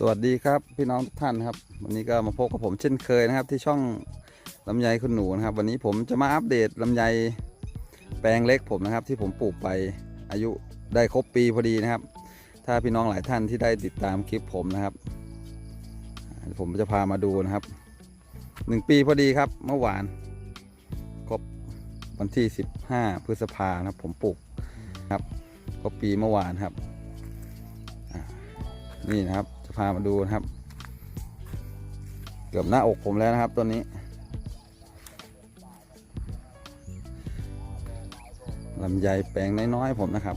สวัสดีครับพี่น้องทุกท่านครับ วันนี้ก็มาพบกับผมเช่นเคยนะครับ ที่ช่องลำไยคุณหนูนะครับ วันนี้ผมจะมาอัปเดตลำไยแปลงเล็กผมนะครับ ที่ผมปลูกไปอายุได้ครบปีพอดีนะครับ ถ้าพี่น้องหลายท่านที่ได้ติดตามคลิปผมนะครับ ผมจะพามาดูนะครับหนึ่งปีพอดีครับเมื่อวานครบวันที่ 15 พฤษภาครับ ผมปลูกครับครบปีเมื่อวานครับนี่นะครับ พามาดูนะครับ เกือบหน้าอกผมแล้วนะครับตัวนี้ ลำไยแปลงน้อยๆผมนะครับ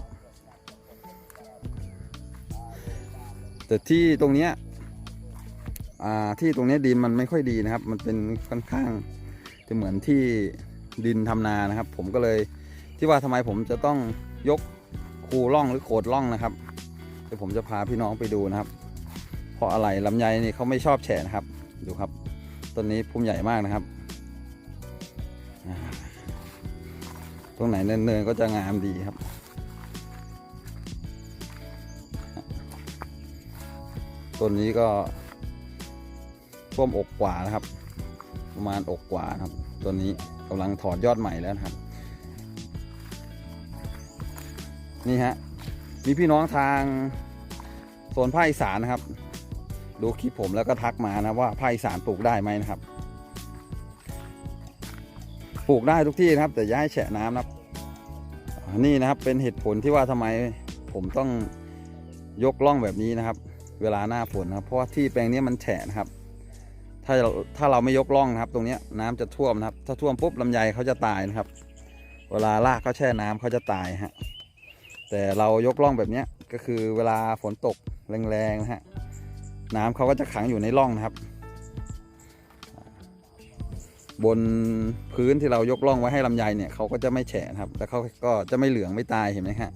แต่ที่ตรงเนี้ยที่ตรงเนี้ยดินมันไม่ค่อยดีนะครับ มันเป็นค่อนข้างจะเหมือนที่ดินทำนานะครับ ผมก็เลยที่ว่าทำไมผมจะต้องยกคูร่องหรือโขดร่องนะครับเดี๋ยวผมจะพาพี่น้องไปดูนะครับ เพราะอะไรลำไยนี่เขาไม่ชอบแฉะนะครับ ดูครับ ต้นนี้พุ่มใหญ่มากนะครับ ตรงไหนเนินๆก็จะงามดีครับ ต้นนี้ก็ท่วมอกกว่านะครับ ประมาณอกกว่าครับต้นนี้กำลังถอดยอดใหม่แล้วครับ นี่ฮะมีพี่น้องทางโซนภาคอีสานนะครับ ดูคลิปผมแล้วก็ทักมานะว่าภาคอีสานปลูกได้ไหมนะครับ ปลูกได้ทุกที่นะครับ แต่อย่าให้แฉะน้ำนะครับ นี่นะครับเป็นเหตุผลที่ว่าทำไมผมต้องยกล่องแบบนี้นะครับ เวลาหน้าฝนนะครับ เพราะว่าที่แปลงนี้มันแฉะนะครับ ถ้าเราถ้าเราไม่ยกล่องนะครับ ตรงนี้น้ำจะท่วมนะครับ ถ้าท่วมปุ๊บลำไยเขาจะตายนะครับ เวลารากเขาแช่น้ำเขาจะตายฮะแต่เรายกล่องแบบนี้ก็คือเวลาฝนตกแรงๆนะฮะ น้ำเขาก็จะขังอยู่ในร่องนะครับ บนพื้นที่เรายกล่องไว้ให้ลำไยเนี่ยเขาก็จะไม่แฉะนะครับ แล้วเขาก็จะไม่เหลืองไม่ตายเห็นไหมฮะ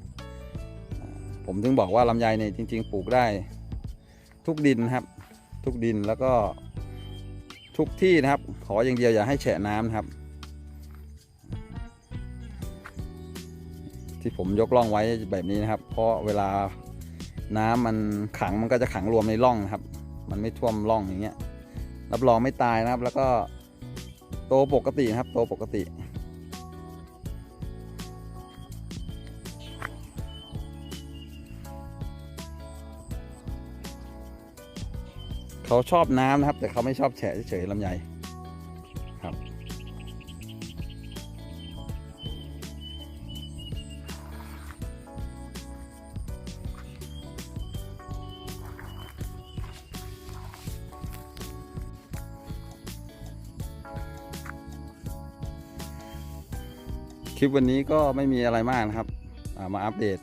ผมถึงบอกว่าลำไยเนี่ยจริง ๆ ปลูกได้ ทุกดินนะครับ ทุกดินแล้วก็ทุกที่นะครับ ขออย่างเดียวอย่าให้แฉะน้ำนะครับ ที่ผมยกล่องไว้แบบนี้นะครับ เพราะเวลา น้ำมันขังมันก็จะขังรวมในร่องนะครับ มันไม่ท่วมร่องอย่างเงี้ย รับรองไม่ตายนะครับ แล้วก็โตปกตินะครับ โตปกติ เขาชอบน้ำนะครับ แต่เขาไม่ชอบแฉะเฉยๆลำไยครับ คลิปวันนี้ก็ไม่มีอะไรมากนะครับมาอัปเดต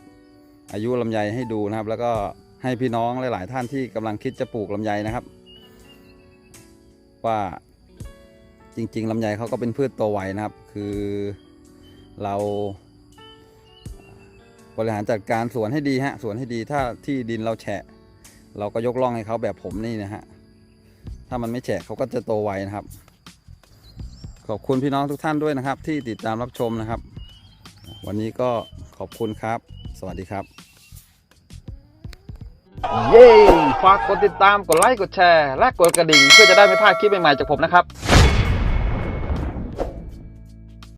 อายุลำไยให้ดูนะครับ แล้วก็ให้พี่น้องหลาย ๆ ท่านที่กำลังคิดจะปลูกลำไยนะครับ ว่าจริง ๆลำไยเขาก็เป็นพืชโตวไวนะครับ คือเราบริหารจัดการสวนให้ดีฮะสวนให้ดีถ้าที่ดินเราแฉะ เราก็ยกล่องให้เขาแบบผมนี่นะฮะถ้ามันไม่แฉะเขาก็จะโตไวนะครับ ขอบคุณพี่น้องทุกท่านด้วยนะครับ ที่ติดตามรับชมนะครับ วันนี้ก็ขอบคุณครับ สวัสดีครับ เย้ฝากกดติดตามกดไลค์กดแชร์ และกดกระดิ่งเพื่อจะได้ไม่พลาดคลิปใหม่ๆจากผมนะครับ